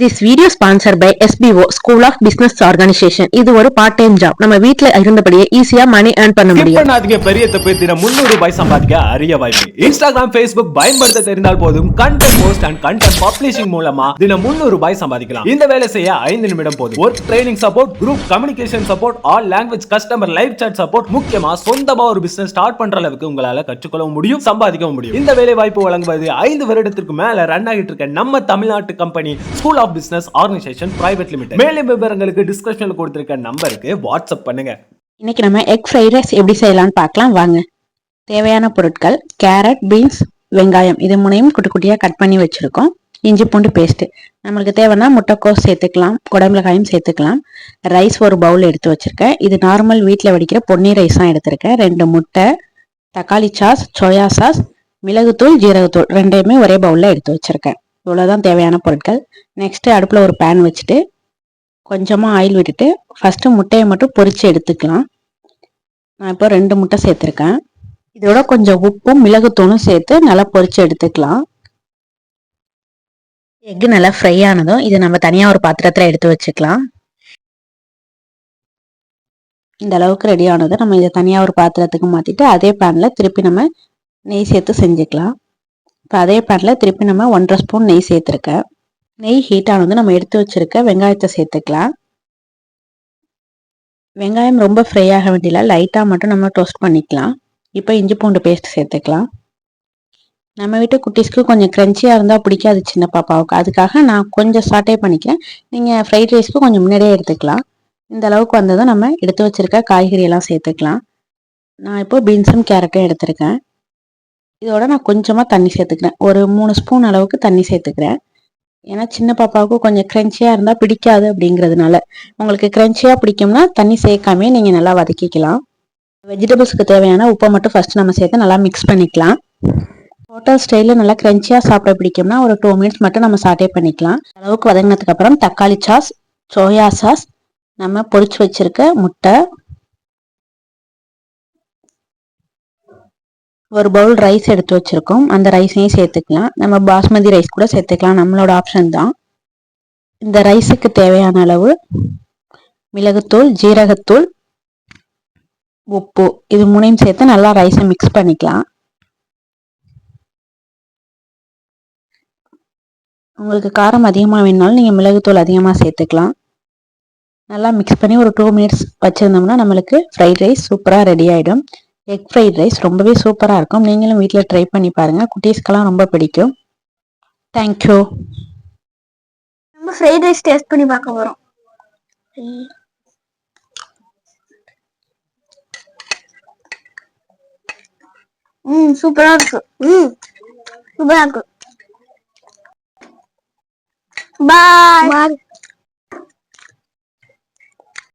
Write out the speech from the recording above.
This video sponsor by SPO school of business organisation இது ஒரு part time job நம்ம வீட்ல இருந்தபடியே ஈஸியா மணி ஏர்ன் பண்ண முடியும். பண்ணாதீங்க பெரிய தப்பு தினம் முன்னூறு ரூபாய் சம்பாதிக்க அரிய வாய்ப்பு. இன்ஸ்டாகிராம் Facebook பயன்படுத்த தெரிந்தால் போதும். Content post and content publishing மூலமா தினம் முன்னூறு ரூபாய் சம்பாதிக்கலாம். இந்த வேலை செய்ய ஐந்து நிமிடம் போதும். Work training support group communication support all language customer live chat support முக்கியமா சொந்தமா ஒரு பிசினஸ் ஸ்டார்ட் பண்ற அளவுக்கு உங்களால கற்றுக்கொள்ளவும் முடியும் சம்பாதிக்கவும் முடியும். இந்த வேலை வாய்ப்பு வழங்குவது ஐந்து வருடத்திற்கு மேல ரன் ஆகிட்டு இருக்க நம்ம தமிழ்நாட்டு company school of business organisation private limited மேலும் விவரங்களுக்கு டிஸ்கிரிப்ஷனில் கொடுத்துருக்க நம்பருக்கு வாட்ஸ்அப் பண்ணுங்க. இன்னைக்கு நம்ம எக் ஃப்ரைட் ரைஸ் எப்படி செய்யலாம்னு பார்க்கலாம். வாங்க. தேவையான பொருட்கள் கேரட் பீன்ஸ் வெங்காயம் இது மூணையும் குட்டி குட்டியாக கட் பண்ணி வச்சுருக்கோம். இஞ்சி பூண்டு பேஸ்ட்டு நம்மளுக்கு தேவைன்னா முட்டைக்கோஸ் சேர்த்துக்கலாம் குடமிளகாயும் சேர்த்துக்கலாம். ரைஸ் ஒரு பவுல் எடுத்து வச்சுருக்கேன். இது நார்மல் வீட்டில் வடிக்கிற பொன்னி ரைஸ் தான் எடுத்திருக்கேன். ரெண்டு முட்டை தக்காளி சாஸ் சோயா சாஸ் மிளகுத்தூள் ஜீரகத்தூள் ரெண்டையுமே ஒரே பவுலில் எடுத்து வச்சுருக்கேன். இவ்வளோதான் தேவையான பொருட்கள். நெக்ஸ்ட்டு அடுப்பில் ஒரு பேன் வச்சுட்டு கொஞ்சமாக ஆயில் விட்டுட்டு ஃபஸ்ட்டு முட்டையை மட்டும் பொரித்து எடுத்துக்கலாம். நான் இப்போ ரெண்டு முட்டை சேர்த்துருக்கேன். இதோட கொஞ்சம் உப்பும் மிளகுத்தூளும் சேர்த்து நல்லா பொரித்து எடுத்துக்கலாம். எக்கு நல்லா ஃப்ரை ஆனதும் இதை நம்ம தனியாக ஒரு பாத்திரத்தில் எடுத்து வச்சுக்கலாம். இந்த அளவுக்கு ரெடி ஆனதும் நம்ம இதை தனியாக ஒரு பாத்திரத்துக்கு மாற்றிட்டு அதே பேனில் திருப்பி நம்ம நெய் சேர்த்து செஞ்சுக்கலாம். இப்போ அதே பேனில் திருப்பி நம்ம ஒன்றரை ஸ்பூன் நெய் சேர்த்துருக்கேன். நெய் ஹீட் ஆனதும் நம்ம எடுத்து வச்சுருக்க வெங்காயத்தை சேர்த்துக்கலாம். வெங்காயம் ரொம்ப ஃப்ரை ஆக வேண்டியல லைட்டாக மட்டும் நம்ம டோஸ்ட் பண்ணிக்கலாம். இப்போ இஞ்சி பூண்டு பேஸ்ட் சேர்த்துக்கலாம். நம்ம வீட்டு குட்டீஸ்க்கு கொஞ்சம் க்ரன்ச்சியாக இருந்தால் பிடிக்காது சின்ன பாப்பாவுக்கு. அதுக்காக நான் கொஞ்சம் சாட்டே பண்ணிக்கிறேன். நீங்கள் ஃப்ரைட் ரைஸ்க்கு கொஞ்சம் முன்னாடியே எடுத்துக்கலாம். இந்த அளவுக்கு வந்ததும் நம்ம எடுத்து வச்சிருக்க காய்கறியெல்லாம் சேர்த்துக்கலாம். நான் இப்போ பீன்ஸும் கேரட்டும் எடுத்திருக்கேன். இதோட நான் கொஞ்சமாக தண்ணி சேர்த்துக்கிறேன். ஒரு மூணு ஸ்பூன் அளவுக்கு தண்ணி சேர்த்துக்கிறேன். ஏன்னா சின்ன பாப்பாவுக்கு கொஞ்சம் க்ரன்ச்சியாக இருந்தால் பிடிக்காது அப்படிங்கிறதுனால. உங்களுக்கு க்ரன்ச்சியாக பிடிக்கும்னா தண்ணி சேர்க்காமே நீங்கள் நல்லா வதக்கிக்கலாம். வெஜிடபிள்ஸ்க்கு தேவையான உப்பை மட்டும் ஃபஸ்ட்டு நம்ம சேர்த்து நல்லா மிக்ஸ் பண்ணிக்கலாம். ஹோட்டல் ஸ்டைலில் நல்லா க்ரன்ச்சியாக சாப்பிட பிடிக்கும்னா ஒரு டூ மினிட்ஸ் மட்டும் நம்ம சாட்டே பண்ணிக்கலாம். அளவுக்கு வதங்கினதுக்கு அப்புறம் தக்காளி சாஸ் சோயா சாஸ் நம்ம பொரிச்சு வச்சிருக்க முட்டை ஒரு பவுல் ரைஸ் எடுத்து வச்சிருக்கோம். அந்த ரைஸையும் சேர்த்துக்கலாம். நம்ம பாஸ்மதி ரைஸ் கூட சேர்த்துக்கலாம். நம்மளோட ஆப்ஷன் தான். இந்த ரைஸுக்கு தேவையான அளவு மிளகுத்தூள் ஜீரகத்தூள் உப்பு இது மூணையும் சேர்த்து நல்லா ரைஸை மிக்ஸ் பண்ணிக்கலாம். உங்களுக்கு காரம் அதிகமாக வேணுனாலும் நீங்கள் மிளகுத்தூள் அதிகமாக சேர்த்துக்கலாம். நல்லா மிக்ஸ் பண்ணி ஒரு டூ மினிட்ஸ் வச்சுருந்தோம்னா நம்மளுக்கு ஃப்ரைட் ரைஸ் சூப்பராக ரெடி ஆகிடும் எக் ஃப்ரைட் ரைஸ் ரொம்பவே சூப்பராக இருக்கும். நீங்களும் வீட்டில் ட்ரை பண்ணி பாருங்கள் குட்டீஸ்க்கெல்லாம் ரொம்ப பிடிக்கும். தேங்க்யூ நம்ம ஃப்ரைட் ரைஸ் டேஸ்ட் பண்ணி பார்க்க போறோம். ம் சூப்பரா இருக்கு. ம் சூப்பரா இருக்கு. பாய்